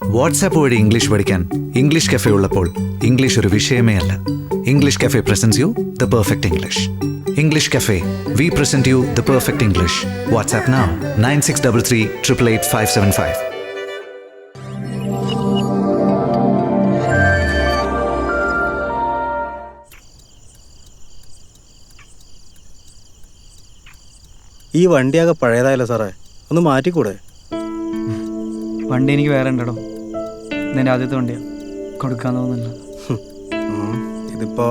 WhatsApp വഴി English പഠിക്കാൻ English cafe ഉള്ളപ്പോൾ ഇംഗ്ലീഷ് ഒരു വിഷയമേ അല്ല. English cafe presents you the perfect English English cafe we present you the perfect English WhatsApp now nine six double three triple eight five seven five ഈ വണ്ടിയാകെ പഴയതായല്ലോ സാറേ. ഒന്ന് മാറ്റിക്കൂടെ? വണ്ടി എനിക്ക് വേറെ ഉണ്ടോ ഇതെന്റെ ആദ്യത്തെ വണ്ടിയാണ് കൊടുക്കാൻ തോന്നുന്നില്ല ഇതിപ്പോ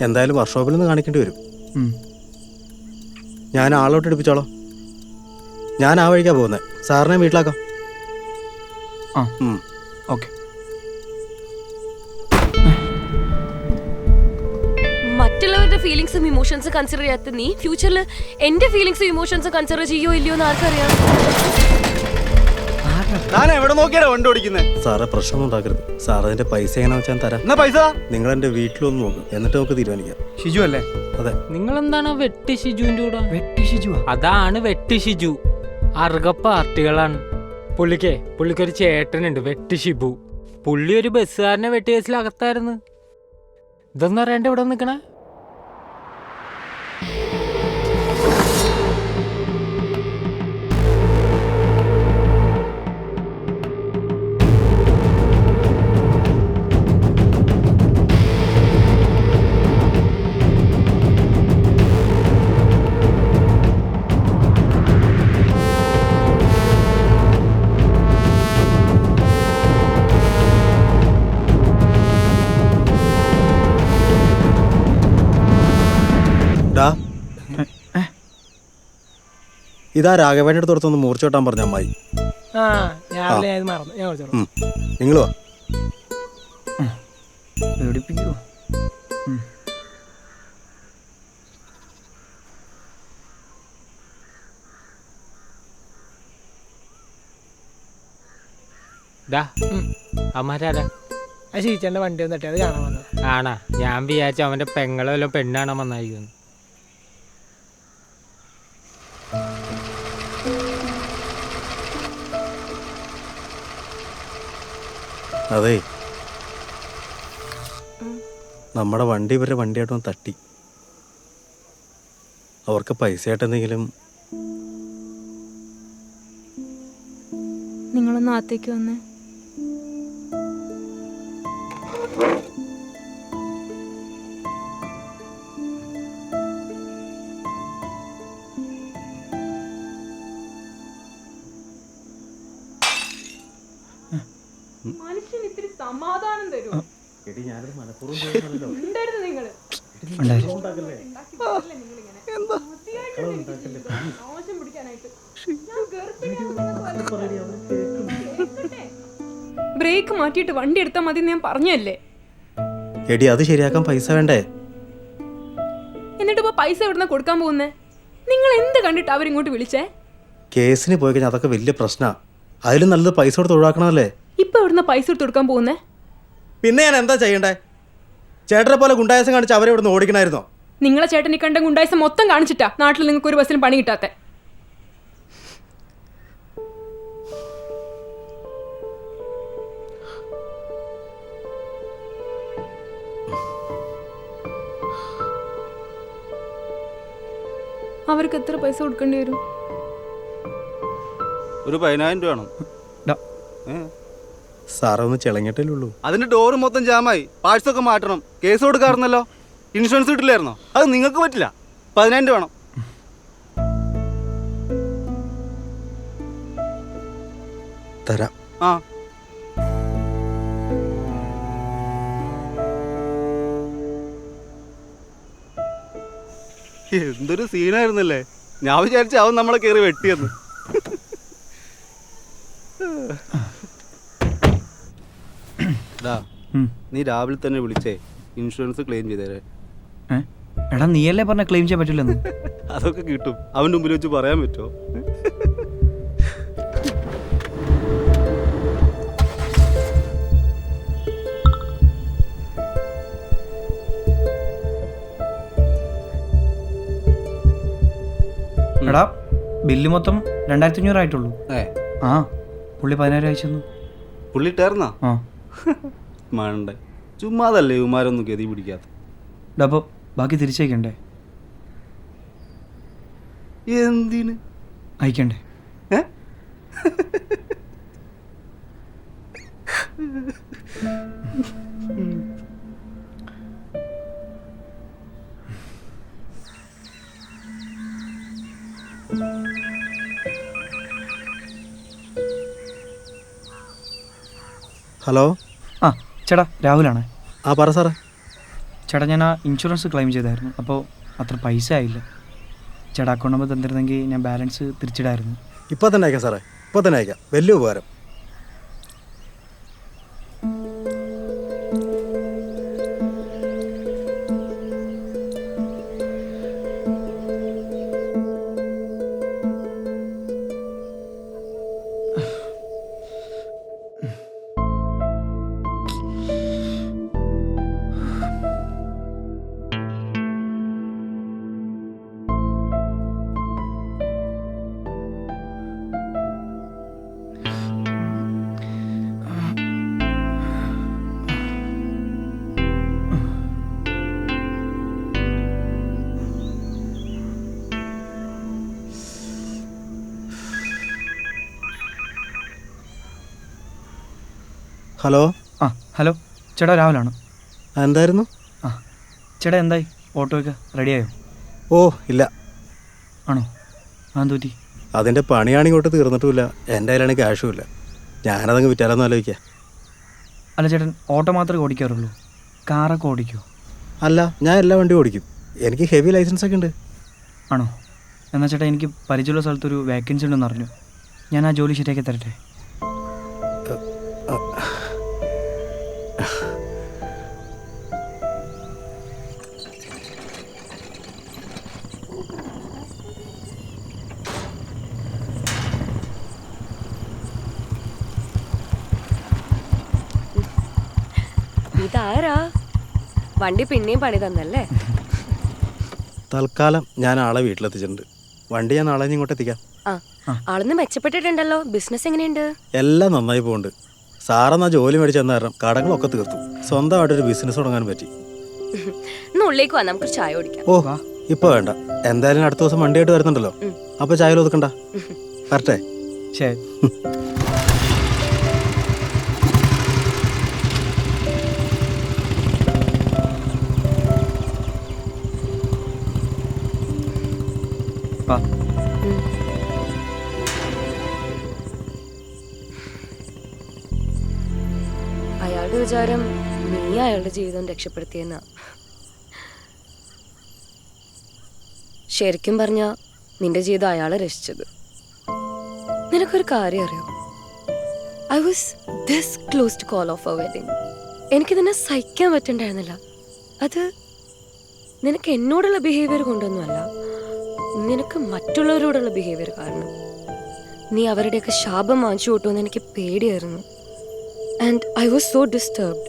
എന്തായാലും വർക്ക്ഷോപ്പിൽ നിന്ന് കാണിക്കേണ്ടി വരും. ഞാൻ ആളോട്ട് എടുപ്പിച്ചോളാം. ഞാൻ ആ വഴിക്കാ പോകുന്നത് സാറിനെ വീട്ടിലാക്കാം. ആ. ഓക്കെ. മറ്റുള്ളവരുടെ ഫീലിങ്സും ഇമോഷൻസും കൺസിഡർ ചെയ്യാത്ത നീ ഫ്യൂച്ചറിൽ എന്റെ ഫീലിങ്സും ഇമോഷൻസും കൺസിഡർ ചെയ്യോ ഇല്ലയോ എന്ന് ആർക്കറിയാം? താൻ എവിടെ നോക്കിയാടാ വണ്ടി ഓടിക്കുന്നത് സാറേ പ്രശ്നം ഉണ്ടാക്കരുത്. സാർ അതിന്റെ പൈസ എങ്ങനെ വെച്ചാൽ തരാം? എന്നാ പൈസ? നിങ്ങൾ എന്റെ വീട്ടിലൊന്ന് നോക്ക്. എന്നിട്ട് നമുക്ക് തീരുമാനിക്കാം. ഷിജു അല്ലേ? അതെ. നിങ്ങൾ എന്താണ് വെട്ടി ഷിജുവിന്റെ കൂടെ? വെട്ടി ഷിജു അതാണ് വെട്ടി ഷിജു. അർഗ പാർട്ടികളാണ്. പുള്ളിക്കേ പുള്ളിക്കൊരു ചേട്ടനുണ്ട് വെട്ടി ഷിബു. പുള്ളി ഒരു ബസ്സുകാരനെ വെട്ടി കേസിൽ അകത്തായിരുന്നു ഇതൊന്നും അറിയാണ്ട് ഇവിടെ നിൽക്കണേ ഇതാ രാഘവേന്റെ അടുത്ത് പുറത്തൊന്ന് മൂർച്ച വെട്ടാൻ പറഞ്ഞ അമ്മായി. ആ രാവിലെ ഞാൻ മറന്നു. ഞാൻ വിളിച്ചോളാം. നിങ്ങൾ വാ. അമ്മാരാരാ ആ വണ്ടി വന്നിട്ട് അത് കാണാൻ വന്നത്. ആണാ. ഞാൻ വിചാരിച്ചു അവന്റെ പെങ്ങളെല്ലാം വല്ല പെണ്ണാണോ വന്നായിരിക്കുന്നു അതെ. നമ്മുടെ വണ്ടി ഇവരുടെ വണ്ടിയായിട്ടൊന്ന് തട്ടി. അവർക്ക് പൈസ ആയിട്ടെന്തെങ്കിലും നിങ്ങളൊന്ന് ആത്തേക്ക് വന്നേ. ഇത്തിരി സമാധാനം തരും. ബ്രേക്ക് മാറ്റിയിട്ട് വണ്ടി എടുത്താൽ മതി ഞാൻ പറഞ്ഞല്ലേ എടി അത് ശരിയാക്കാൻ പൈസ വേണ്ടേ? എന്നിട്ട് ഇപ്പൊ പൈസ എവിടുന്ന കൊടുക്കാൻ പോകുന്നേ? നിങ്ങൾ എന്ത് കണ്ടിട്ട് അവരിങ്ങോട്ട് വിളിച്ചേ? കേസിന് പോയി കഴിഞ്ഞാൽ അതൊക്കെ വലിയ പ്രശ്നമാണ് അതിലും നല്ലത് പൈസ കൊടുത്ത് ഒഴിവാക്കണമല്ലേ? ഇപ്പൊ ഇവിടുന്ന് പൈസ എടുത്ത് കൊടുക്കാൻ പോകുന്നേ? പിന്നെ ഞാൻ എന്താ ചെയ്യണ്ടേ? ചേട്ടനെ പോലെ ഗുണ്ടായസം കാണിച്ച് അവരെ ഇവിടുന്ന് ഓടിക്കണായിരുന്നോ? നിങ്ങളെ ചേട്ടനെ കണ്ട ഗുണ്ടായസം മൊത്തം കാണിച്ചിട്ടാ നാട്ടിൽ നിങ്ങൾക്ക് ഒരു ബസ്സിന് പണി കിട്ടാത്ത. അവർക്ക് എത്ര പൈസ കൊടുക്കേണ്ടി വരും? ഒരു പതിനായിരം രൂപ വേണം? സാറേ ഒന്ന് അതിന്റെ ഡോറ് മൊത്തം ജാമായി പാഴ്സ് ഒക്കെ മാറ്റണം. കേസ് കൊടുക്കാറുന്നല്ലോ. ഇൻഷുറൻസ് കിട്ടില്ലായിരുന്നോ? അത് നിങ്ങൾക്ക് പറ്റില്ല. പതിനായിരം രൂപ വേണം. തരാം. ആ. എന്തൊരു സീനായിരുന്നല്ലേ ഞാൻ വിചാരിച്ചു അവൻ നമ്മളെ കയറി വെട്ടിയെന്ന്. നീ രാവിലെ തന്നെ വിളിച്ചേ ഇൻഷുറൻസ് ക്ലെയിം ചെയ്തേരെ. എടാ നീയല്ലേ പറഞ്ഞ ക്ലെയിം ചെയ്യാൻ പറ്റില്ലെന്ന്? അതൊക്കെ കിട്ടും. അവന്റെ മുമ്പിൽ വെച്ച് പറയാൻ പറ്റുമോ? എടാ ബില്ല് മൊത്തം രണ്ടായിരത്തി അഞ്ഞൂറ് ആയിട്ടുള്ളൂ ആ പുള്ളി പതിനായിരം അയച്ചു പുള്ളി ടേർന്നാ? ആ. മണ്ട ചുമ്മാതല്ലേ ഇവന്മാരൊന്നും ഗതി പിടിക്കാത്ത. അപ്പോൾ ബാക്കി തിരിച്ചയക്കണ്ടേ? എന്തിന്? അയക്കണ്ടേ? ഹലോ? ചേട്ടാ രാഹുലാണ്. ആ പറ സാറേ. ചേട്ടാ ഞാൻ ആ ഇൻഷുറൻസ് ക്ലെയിം ചെയ്തായിരുന്നു. അപ്പോൾ അത്ര പൈസ ആയില്ല. ചേട്ടാ അക്കൗണ്ട് നമ്പർ തന്നിരുന്നെങ്കിൽ ഞാൻ ബാലൻസ് തിരിച്ചിടായിരുന്നു. ഇപ്പോൾ തന്നെ അയക്കാം സാറേ. ഇപ്പോൾ തന്നെ അയക്കാം. വലിയ ഉപകാരം. ഹലോ? ആ ഹലോ. ചേട്ടാ രാഹുലാണ്. എന്തായിരുന്നു? ആ ചേട്ടാ എന്തായി? ഓട്ടോയ്ക്ക് റെഡിയായോ? ഓ ഇല്ല. ആണോ? അതെന്ത് തൂറ്റി അതിന്റെ പണിയാണ് ഇങ്ങോട്ട് തീർന്നിട്ടുമില്ല. എന്റെ കയ്യിലാണെങ്കിൽ ക്യാഷും ഇല്ല ഞാനതങ്ങ് വിറ്റാലെന്ന് ആലോചിക്കാം. അല്ല ചേട്ടൻ ഓട്ടോ മാത്രമേ ഓടിക്കാറുള്ളൂ. കാറൊക്കെ ഓടിക്കുമോ അല്ല ഞാൻ എല്ലാ വണ്ടിയും ഓടിക്കും. എനിക്ക് ഹെവി ലൈസൻസ് ഒക്കെ ഉണ്ട് ആണോ? എന്നാൽ ചേട്ടാ എനിക്ക് പരിചയമുള്ള സ്ഥലത്തൊരു വേക്കൻസി ഉണ്ടെന്ന് അറിഞ്ഞു. ഞാൻ ആ ജോലി ശരിയാക്കി തരട്ടെ? ഇതാരാ വണ്ടി പിന്നെയും പണി തന്നല്ലേ? തൽക്കാലം ഞാൻ ആളെ വീട്ടിലെത്തിച്ചിട്ടുണ്ട്. വണ്ടി ഞാൻ ആളെ ഇങ്ങോട്ട് എത്തിക്കാം. ആ ആളൊന്ന് മെച്ചപ്പെട്ടിട്ടുണ്ടല്ലോ. ബിസിനസ് എങ്ങനെയുണ്ട്? എല്ലാം നന്നായി പോകുന്നുണ്ട് സാറെന്നാ ജോലി മേടിച്ച് തന്ന കാരണം കടങ്ങളൊക്കെ തീർത്തു. സ്വന്തമായിട്ടൊരു ബിസിനസ് തുടങ്ങാൻ പറ്റി. ഉള്ളിലേക്ക് വാ നമുക്ക് ചായ കുടിക്കാം. ഓ ഇപ്പൊ വേണ്ട. എന്തായാലും അടുത്ത ദിവസം വണ്ടിയായിട്ട് വരുന്നുണ്ടല്ലോ. അപ്പൊ ചായ ഒതുക്കണ്ട. കറക്റ്റേ ശരി. അയാളുടെ വിചാരം നീ അയാളുടെ ജീവിതം രക്ഷപ്പെടുത്തിയെന്ന. ശരിക്കും പറഞ്ഞ നിന്റെ ജീവിതം അയാളെ രക്ഷിച്ചത്. നിനക്കൊരു കാര്യം അറിയോ? I was this close to call off a wedding എനിക്കിതിനെ സഹിക്കാൻ പറ്റണ്ടായിരുന്നില്ല. അത് നിനക്ക് എന്നോടുള്ള ബിഹേവിയർ കൊണ്ടൊന്നുമല്ല നിനക്ക് മറ്റുള്ളവരോടുള്ള ബിഹേവിയർ കാരണം. നീ അവരുടെയൊക്കെ ശാപം വാങ്ങിച്ചു കൂട്ടുമെന്ന് എനിക്ക് പേടിയായിരുന്നു. And I was so disturbed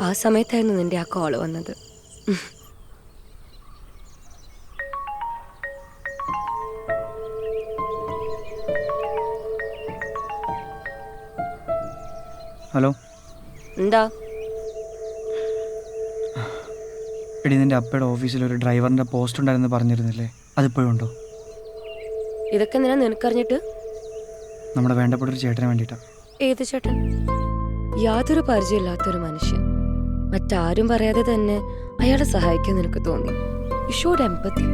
ആ സമയത്തായിരുന്നു നിന്റെ ആ കോൾ വന്നത്. ഹലോ. എന്താ? എടി നിന്റെ അപ്പയുടെ ഓഫീസിൽ ഒരു ഡ്രൈവറിന്റെ പോസ്റ്റ് ഉണ്ടായിരുന്നു പറഞ്ഞിരുന്നില്ലേ? അതിപ്പോഴും ഉണ്ടോ? ഇതൊക്കെ നിനക്കറിഞ്ഞിട്ട്? നമ്മുടെ വേണ്ടപ്പെട്ട ഒരു ചേട്ടന് വേണ്ടിയിട്ടാണ് ഏത് ചേട്ടൻ? യാതൊരു പരിചയമില്ലാത്തൊരു മനുഷ്യൻ. മറ്റാരും പറയാതെ തന്നെ അയാളെ സഹായിക്കാൻ നിനക്ക് തോന്നി. You showed empathy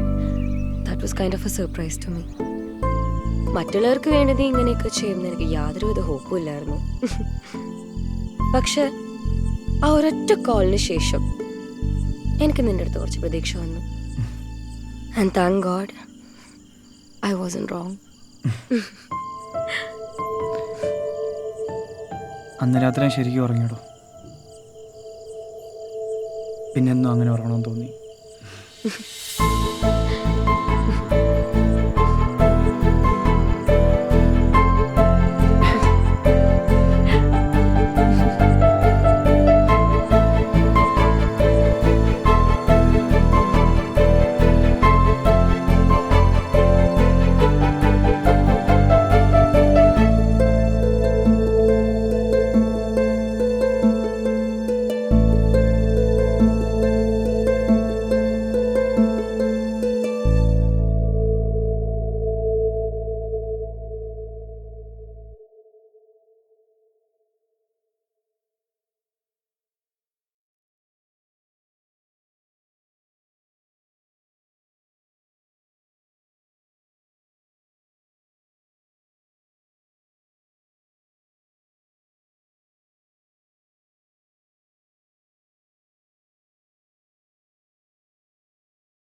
that was kind of a surprise to me മറ്റുള്ളവർക്ക് വേണ്ടി ഇങ്ങനെയൊക്കെ ചെയ്യുമെന്ന് എനിക്ക് യാതൊരുവിധ ഹോപ്പും ഇല്ലായിരുന്നു. പക്ഷെ ആ ഒരൊറ്റ കോളിന് ശേഷം എനിക്ക് നിന്റെ അടുത്ത് കുറച്ച് പ്രതീക്ഷ വന്നു. And thank god I was in wrong അന്ന് രാത്രി ഞാൻ ശരിക്കും ഉറങ്ങിയടോ. പിന്നെന്നും അങ്ങനെ ഉറങ്ങണമെന്ന് തോന്നി.